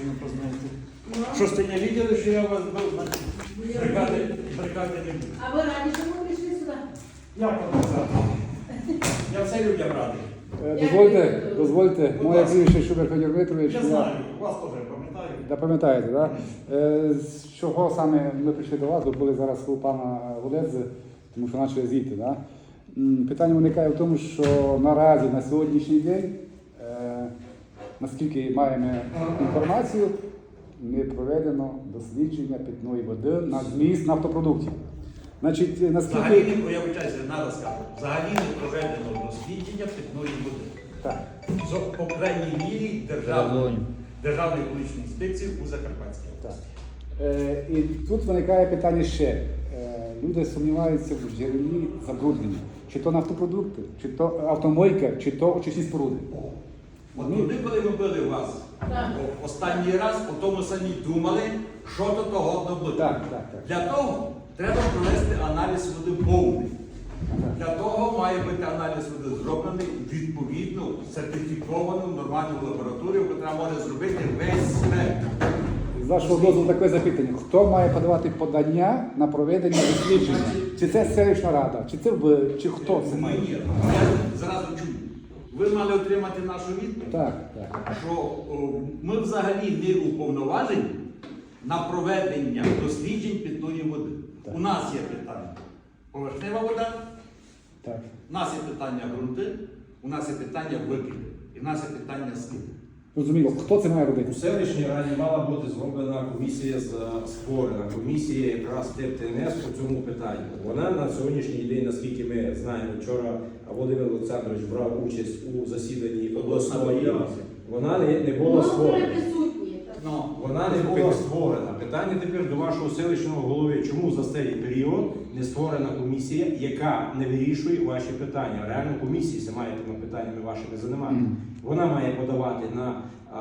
що не познаєте. Щось ти не видели, що я у вас був, значить, бригади, бригади не буде. А ви раді, що ми прийшли сюди? Я показав. Я все людям радий. Е, Дозвольте, дозвольте, моє прізвище Шубер Федір Дмитрович. Я знаю, вас теж пам'ятаю. Да, пам'ятаєте, так? Да? З чого саме ми прийшли до вас, бо були зараз у пана Воледзе, тому що почали звідти. Да? М, Питання виникає в тому, що наразі на сьогоднішній день, е, наскільки маємо інформацію, не проведено дослідження питної води на зміст нафтопродуктів. Значить, Взагалі, наскільки. не, я вибачаюся, треба сказати, взагалі не проведено дослідження питної води. Так. Зо- По крайній мірі державної, державної екологічної інспекції у Закарпатській Так. області. Е, і тут виникає питання ще. Е, люди сумніваються в джерелі забруднення. Чи то нафтопродукти, чи то автомойка, чи то очисні споруди. От туди, коли ми були вас Так. останній раз, по тому самі думали, що то того бути. Так, так, так. Для того треба провести аналіз води повний. Для того має бути аналіз води зроблений відповідно сертифіковану нормальну лабораторію, яка може зробити весь спектр. З вашого дозволу таке запитання. Хто має подавати подання на проведення дослідження? Чи це селищна рада, чи це ви, чи хто це Ми. Я зразу чую. Ви мали отримати нашу відповідь. Так, так. що о, ми взагалі не уповноважені на проведення досліджень питної води. Так. У нас є питання поверхнева вода, так. у нас є питання ґрунти, у нас є питання викиди, і в нас є питання скиди. Зрозуміло, хто це має робити? У селищній раді мала бути зроблена комісія з- створена. Комісія якраз ТЕП-ТНС по цьому питанню. Вона на сьогоднішній день, наскільки ми знаємо, вчора Володимир Олександрович брав участь у засіданні обласної. Вона не, не була створена. Ну, Вона не була створена. Питання тепер до вашого селищного голови, чому за цей період не створена комісія, яка не вирішує ваші питання. Реально комісія це має тими питаннями вашими займатися. Мгм. Вона має подавати на, а,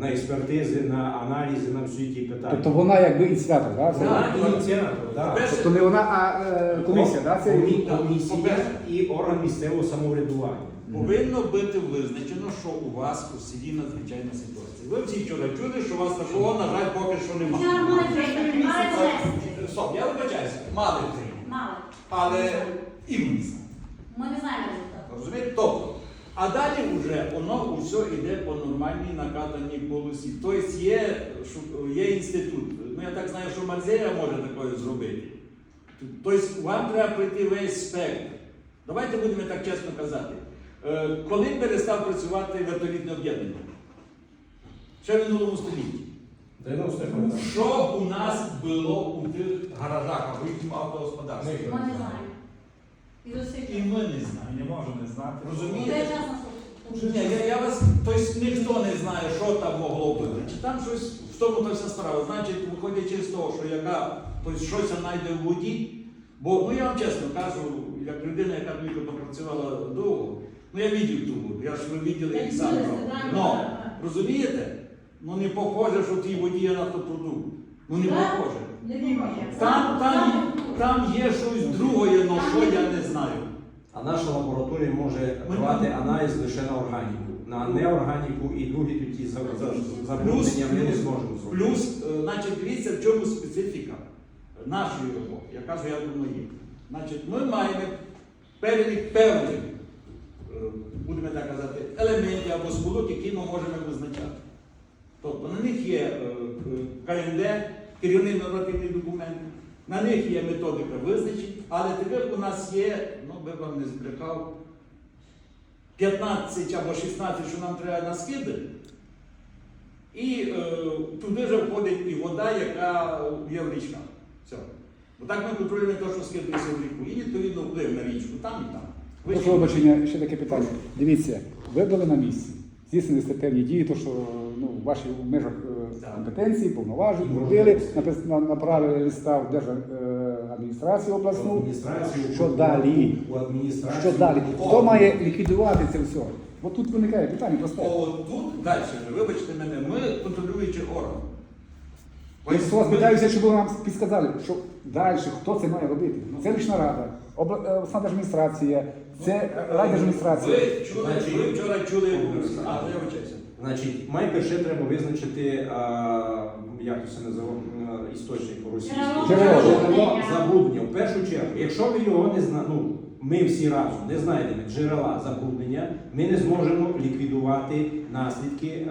на експертизи, на аналізи, на всі ті питання. Тобто вона якби ініціатор, так? Вона ініціатор, так. Тобто не вона, а е, комісія, так? Це... Комісія і орган місцевого самоврядування. повинно бути визначено, що у вас у селі надзвичайна ситуація. Ви всі вчора чули, що у вас такого, на жаль, поки що немає. Стоп, я вибачаюся, мали три. Мало. Але і ми не знаємо. Ми не знаємо результату. Розумієте? Тобто, а далі вже воно все йде по нормальній накатаній полосі. Тобто є, є інститут. Ну я так знаю, що Мадзея може такое зробити. Тобто вам треба пройти весь спектр. Давайте будемо так чесно казати. Е, Коли перестав працювати вертолітне об'єднання? Ще в минулому столітті. 90 Що у нас було у тих гаражах або їхньому автогосподарстві? Ми не знаємо. І І ми не знаємо. Не можу не знати. Розумієте? Ні, я, я вас, тобто ніхто не знає, що там могло бути. Чи там щось в тому то вся справа. Значить, виходячи з того, що яка тобто щось знайде в воді. Бо ну я вам чесно кажу, як людина, яка тільки попрацювала довго, ну я бачив ту воду, я ж ви Я і сам. Ну, розумієте? Ну не похоже, що в тій воді є нафтопродукт. Ну не похоже. Там, там, там є щось друге, але що я не знаю. А наша лабораторія може давати аналіз лише на органіку. На неорганіку і другі тоді за- ми не зможемо зробити. Плюс, е, значить, дивіться, в чому специфіка нашої роботи. Я кажу, я думаю, є. Значить, ми маємо перелік певних, е, будемо так казати, елементів або сполук, які ми можемо визначати. Тобто на них є е, КНД, керівний нормативний документ, на них є методика визначень, але тепер у нас є, ну би вам не збрехав, 15 або 16, що нам треба на скиди, і е, туди же входить і вода, яка є в річках. Все. Бо так ми контролюємо те, що скидується в ріку. І відповідно вплив на річку там і там. Прошу вибачення, ще таке питання. Дивіться, ви були на місці, здійснили статевні дії, то що ну, в вашій в межах е, компетенції, повноважень, робили, направили листа в держадміністрацію обласну. Що далі? Що далі? Хто має ліквідувати це все? Бо тут виникає питання просте. О, тут далі, вибачте мене, ми контролюючий орган. Я вас питаюся, щоб ви нам підсказали, що далі хто це має робити? Селищна рада, е, обласна адміністрація, це райдержадміністрація. Ви чули, ви вчора чули, а, я вибачаюся. Значить, найперше треба визначити, а, як це називає, істочник по-російськи. Джерело. Джерело. забруднення. В першу чергу, якщо ви його не знаєте, ну, ми всі разом не знайдемо джерела забруднення, ми не зможемо ліквідувати наслідки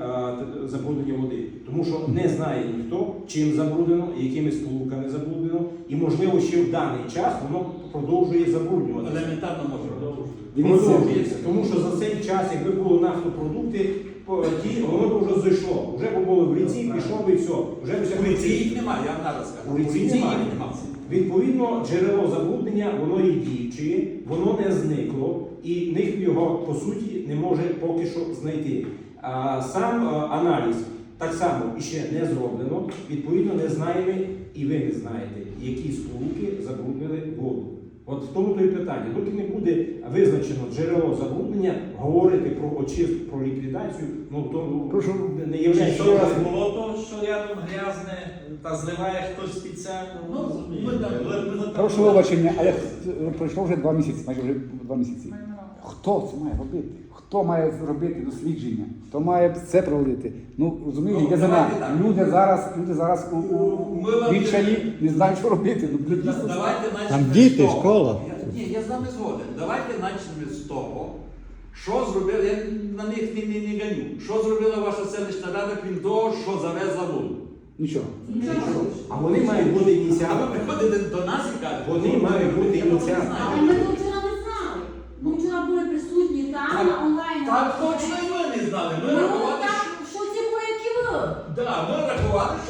забруднення води. Тому що не знає ніхто, чим забруднено, якими сполуками забруднено, і можливо ще в даний час воно продовжує забруднюватися. Елементарно може продовжувати. Продовжується, тому що за цей час, якби було нафтопродукти, по- ті, воно б вже зайшло. Вже б було в ріці, пішло би і все. Вже б У ріці їх немає, я вам зараз скажу. У ріці їх немає. Відповідно, джерело забруднення, воно і діюче, воно не зникло, і ніхто його по суті не може поки що знайти. А сам аналіз так само іще не зроблено. Відповідно, не знаємо, і ви не знаєте, які сполуки забруднили воду. От в тому то і питання. Доки не буде визначено джерело забруднення, говорити про очистку, про ліквідацію, ну то Прошу. не є Що у вас було то, що рядом грязне, та зливає хтось спеціально. Ну, ми там- ви там- Прошу вибачення, але пройшло вже два місяці, майже вже два місяці. Хто це має робити? Хто має зробити дослідження? Хто має це проводити? Ну розумієте, Ну, давайте так. Люди зараз, люди зараз у, у відчаї не знають, що робити. Ну, Да- Давайте Там діти, того. школа. Я- Ні, я з вами згоден. Давайте почнемо з того, що зробили, я на них не, не, не ганю. Що зробила ваша селищна рада, крім того, що завезла воду? Нічого. Нічого. А вони мають бути А ви приходите до нас і кажете, Вони мають бути ініціаторами. знаю. Але ми тут вчора не знали. Ми вчора були присутні там, Так, на онлайн. Так точно і ви не знали. Ми Ну, рахували, так, що... що ці вояки ви? Да, ми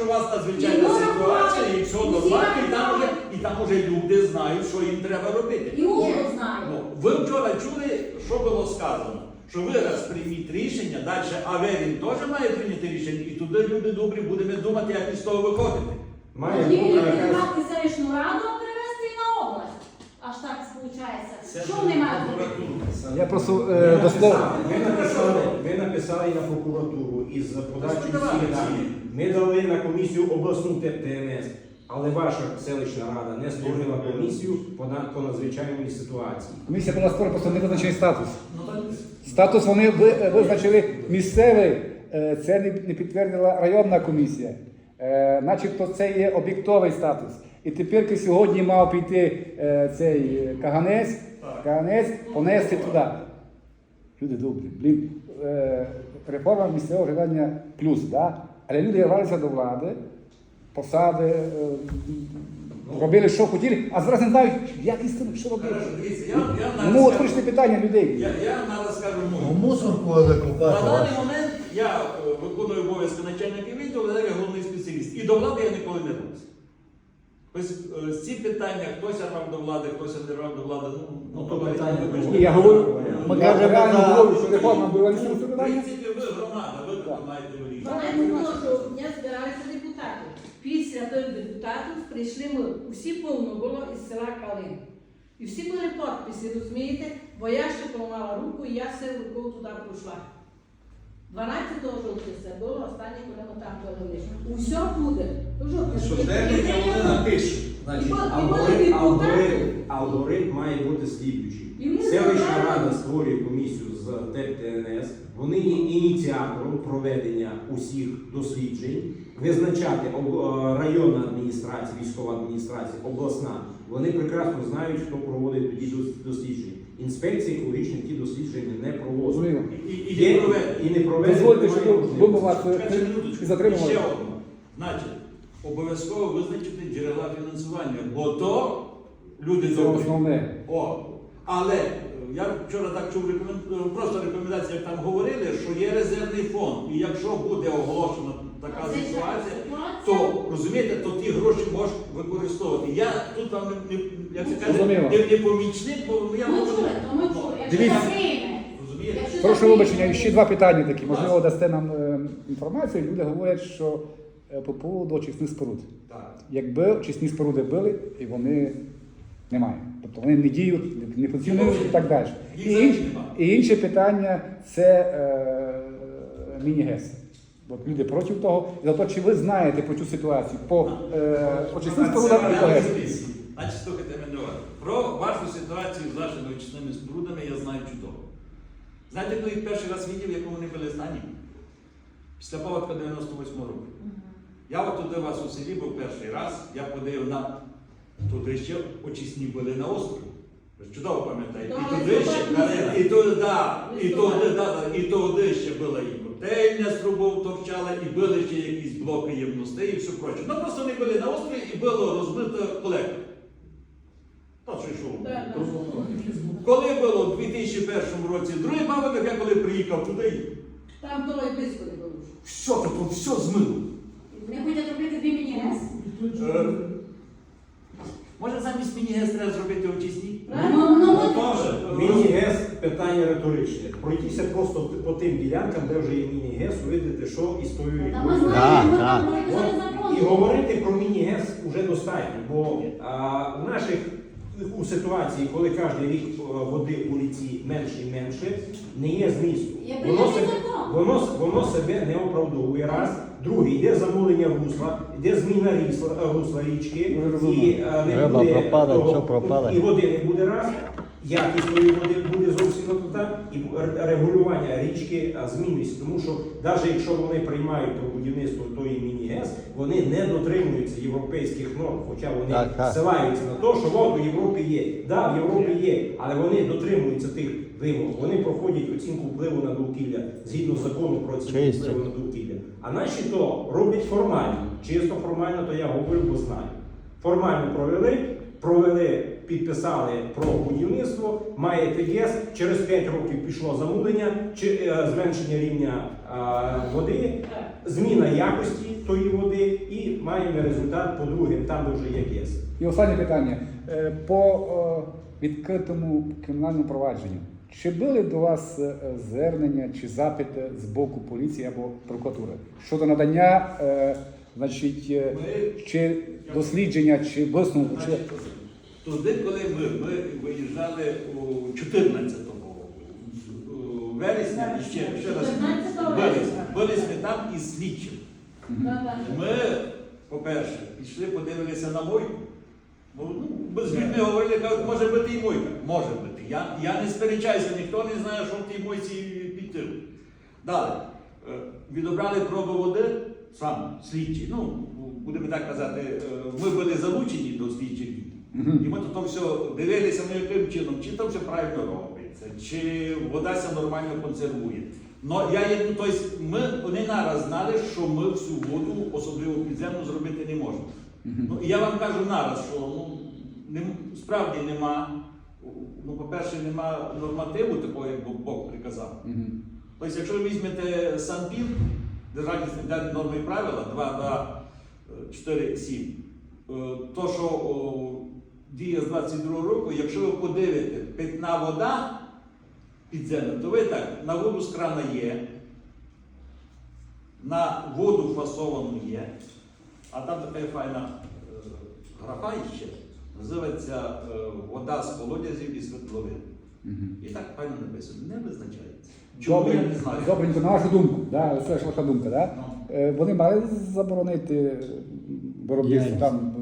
рахували, що у вас надзвичайна І ситуація, рахували. і все Усі і там, уже, і там уже люди знають, що їм треба робити. І Уго знає. Ну, ви вчора чули, що було сказано? Що ви раз прийміть рішення, далі Аверін теж має прийняти рішення, і туди люди добрі будемо думати, як із того виходити. Має бути якась ліквідувати селищну раду, а перевести на область. Аж так виходить. Робити? Я просто Ми е, до слова. написали- Ми написали, ми написали на прокуратуру із подачі всіх. Ми дали на комісію обласну ТНС, але ваша селищна рада не створила комісію по, на- по надзвичайній ситуації. Комісія була створена просто невизначений статус. Ну, Статус вони ви- визначили місцевий, е, це не не підтвердила районна комісія. Е, Начебто це є об'єктовий статус. І тепер сьогодні мав піти е, цей е, каганець, каганець понести туди. Люди добрі, блін, е, реформа місцевого врядування плюс, да? але люди рвалися до влади, посади, е, робили, що хотіли, а зараз не знають, як істину, що робити. Дивіться, я, я Ну, от скажу- прийшли питання людей. Я, я навіть скажу, Ну, ну, мусорку на даний момент я е, виконую обов'язки начальника відділу, але я головний спеціаліст. І до влади я ніколи не рвався. Ось е, ці питання, хтось рвав до влади, хтось не рвав до влади, ну, Ну, то питання не Ні, я говорю, Ми кажемо, реально говорю, що реформа була не В принципі, ви громада, ви тут маєте вирішити. 12 жовтня збиралися депутати. Після тих депутатів прийшли ми. Усі повно було із села Калин. І всі були підписи, розумієте? Бо я ще поламала руку і я все рукою туди пройшла. 12 жовтня це було останнє, коли ми там були. Усе буде. Жовтня. Щоденник вони напишуть. Значить, алгоритм, алгоритм, алгоритм має бути слідуючий. Селищна рада створює комісію з ТЕП ТНС. Вони є ініціатором проведення усіх досліджень, визначати е, районна адміністрація, військова адміністрація, обласна. Вони прекрасно знають, хто проводить тоді дослідження. Інспекції екологічні ті дослідження не проводять. Зрозуміло. І, і, Є- і, не проведення. Дозвольте, щоб минуточку. Ще одне. Значить, обов'язково визначити джерела фінансування, бо то люди Це добрі. основне. О, але е, я вчора так чув рекомен- е, просто рекомендації, як там говорили, що є резервний фонд. І якщо буде оголошена така Це ситуація, то розумієте, то ті гроші можеш використовувати. Я тут вам не, не як це кажуть, Зрозуміло. не, не помічник, бо я Ми чули, то ми Ну, чули. Якщо Дивіться. закриємо. Прошу вибачення, і ще два питання такі. Можливо, дасте нам е, інформацію. Люди говорять, що е, по поводу очисних споруд. Так. Якби очисні споруди били, і вони немає. Тобто вони не діють, не функціонують і так далі. Їх І, взагалі немає. і інше питання це е, міні-гес. От люди проти того. І зато чи ви знаєте про цю ситуацію по е, очисним спорудам і по ГЕС? Значить, слухайте мене. Про вашу ситуацію з вашими очисними спорудами я знаю чудово. Знаєте, коли їх перший раз видів, якому вони були стані? Після паводка 98 року. Я от туди у вас у селі був перший раз, я подивив на туди ще очисні були на острові. Чудово пам'ятаєте. Да, І туди ще, і туди, да, і туди, да, да, і туди ще була і котельня з трубов торчала, і були ще якісь блоки ємностей і все проче. Ну просто вони були на острові і було розбито колектор. Що. Да. Коли було у 2001 році другий паводок, я коли приїхав туди, Там того і близько не було. все таке, все змило. Не хочуть робити дві міні-гес? Е, Може замість міні-гес треба зробити очисні? Ну, ну, Ну, ну. Міні-ГЕС питання риторичне. Пройтися просто по тим ділянкам, де вже є міні-ГЕС, видати, що і з тою Та ми рікою. знаємо, ми Так, там були От, закон. І говорити про міні-ГЕС вже достатньо, бо а, у наших у ситуації, коли кожен рік е, води у ріці менше і менше, не є змісту. Воно себе, воно, воно себе не оправдовує. Раз. Другий, йде замулення русла, йде зміна рісла, е, русла річки, і е, не буде того- все і води не буде. Раз. Якість тої води буде зовсім не тута, і регулювання річки змінюється, тому що навіть якщо вони приймають про будівництво тої міні-ГЕС, вони не дотримуються європейських норм, хоча вони Так, так. ссилаються на те, що от у Європі є. Да, в Європі є, але вони дотримуються тих вимог. Вони проходять оцінку впливу на довкілля згідно закону про оцінку впливу на довкілля. А наші то роблять формально. Чисто формально, то я говорю, бо знаю. Формально провели, провели, підписали про будівництво, маєте ГЕС, через 5 років пішло замулення, чи е, зменшення рівня е, води, зміна якості тої води і маємо результат по другим, там де вже є ГЕС. І останнє питання. Е, По відкритому кримінальному провадженню. Чи були до вас звернення чи запити з боку поліції або прокуратури щодо надання, значить, чи дослідження, чи висновку, чи Туди, коли ми, ми виїжджали у 14-го у вересня, ще, ще раз, 14 вересня, вересня там із слідчим. Ми, по-перше, пішли, подивилися на мойку. Ну, ми людьми говорили, кажуть, може бути і мойка. Може бути. Я, я не сперечаюся, ніхто не знає, що в тій мойці під. Далі. Е, Відобрали пробу води, сам слідчий. Ну, будемо так казати, е, ми були залучені до слідчих дій. І ми то все дивилися, ну, яким чином, чи то все правильно робиться, чи вода ся нормально консервує. Но я є, ну, тобто ми вони нараз знали, що ми всю воду, особливо підземну, зробити не можемо. Ну, і я вам кажу нараз, що ну, не, справді нема, ну, по-перше, нема нормативу такого, як Бог- приказав. Тобто, якщо ви візьмете Санпін, державні санітарні норми і правила 2, 2, 4, 7, е, то, що о, діє з 22 року, якщо ви подивите питна вода підземна, то ви так, на воду з крана є, на воду фасовану є, а там така файна е, графа ще, називається е, вода з колодязів і світловин. Мгм. І так файно написано, не визначається. Чому я не знаю? добренько, на вашу думку, да, це ж ваша думка, да? Ну. Е, Вони мали заборонити виробництво там,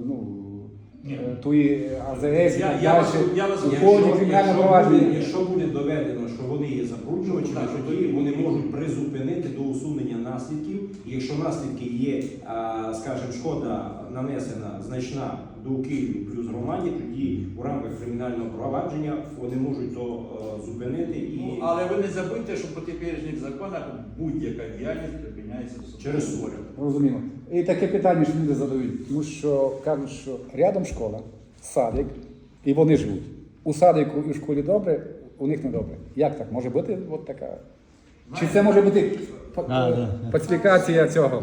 тої АЗС і Я- так я далі. вас- я вас- У якщо- ході кримінального якщо, провадження. буде, якщо буде доведено, що вони є забруджувачами, Так, то тоді вони можуть призупинити до усунення наслідків. І якщо наслідки є, а, скажімо, шкода нанесена значна довкіллю плюс громаді, тоді у рамках кримінального провадження вони можуть то е, зупинити і Ну, але ви не забудьте, що по теперішніх законах будь-яка діяльність припиняється в через суд. Розуміло. І таке питання, що люди задають, тому що кажуть, що рядом школа, садик, і вони живуть. У садику і в школі добре, у них не добре. Як так? Може бути от така? Чи це може бути Да, фальсифікація цього?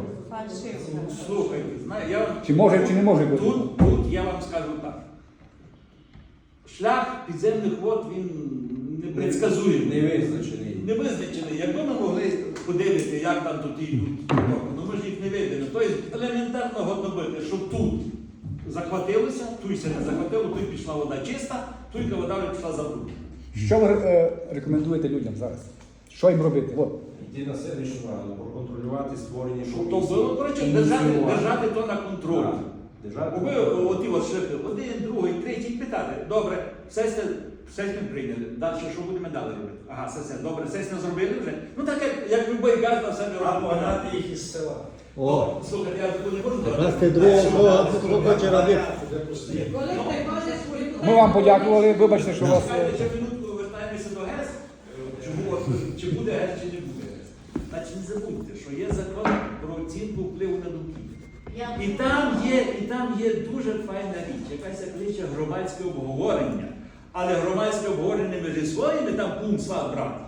Слухайте, знає, я вам- Чи може, чи не може бути? Тут, тут я вам скажу так. Шлях підземних вод він непредсказуємий. Не визначений. Не визначений. Якби ми могли подивитися, як там тут йдуть, ну ми ж їх не видимо. Тобто елементарно годно бити, що тут захватилося, туйся не захватило, тут пішла вода чиста, туйка вода вже пішла забруднена. Що ви е, рекомендуєте людям зараз? Що їм робити? От. Йти на селищну раду, проконтролювати створення Щоб то комісії, було, коротше, держати, держати то на контролі. Так, держати Бо ви оті от шифри, один, другий, третій питати. Добре, сесія Сесію ми прийняли. Далі що будемо далі робити? Ага, сесія. Добре, сесію зробили вже. Ну так як, як любий газ на себе А робить. погнати їх із села. О, Слухайте, я таку не можу якраз ти другого хоче робити. В Ми вам подякували, вибачте, що вас. е, Давайте ще минутку вертаємося до ГЕС. Е, Чому от, чи буде ГЕС, чи не буде ГЕС. Значить, не забудьте, що є закон про оцінку впливу на довкілля. І там є, і там є дуже файна річ, якась як кличе громадське обговорення. Але громадське обговорення між своїми там пункт сват брати.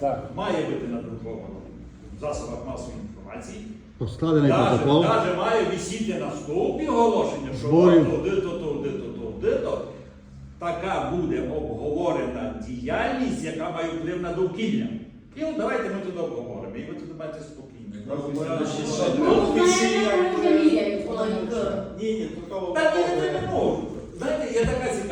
Так. Має бути надруковано в засобах масової інформації. Поставлений Даже, протокол. даже має висіти на стовпі оголошення, що Зборів. туди-то, туди-то, туди-то. Така буде обговорена діяльність, яка має вплив на довкілля. І от давайте ми туди обговоримо, і ви туди маєте спокійно. Ні, ні, такого. Та ні, ні, не можу. Знаєте, я така цікава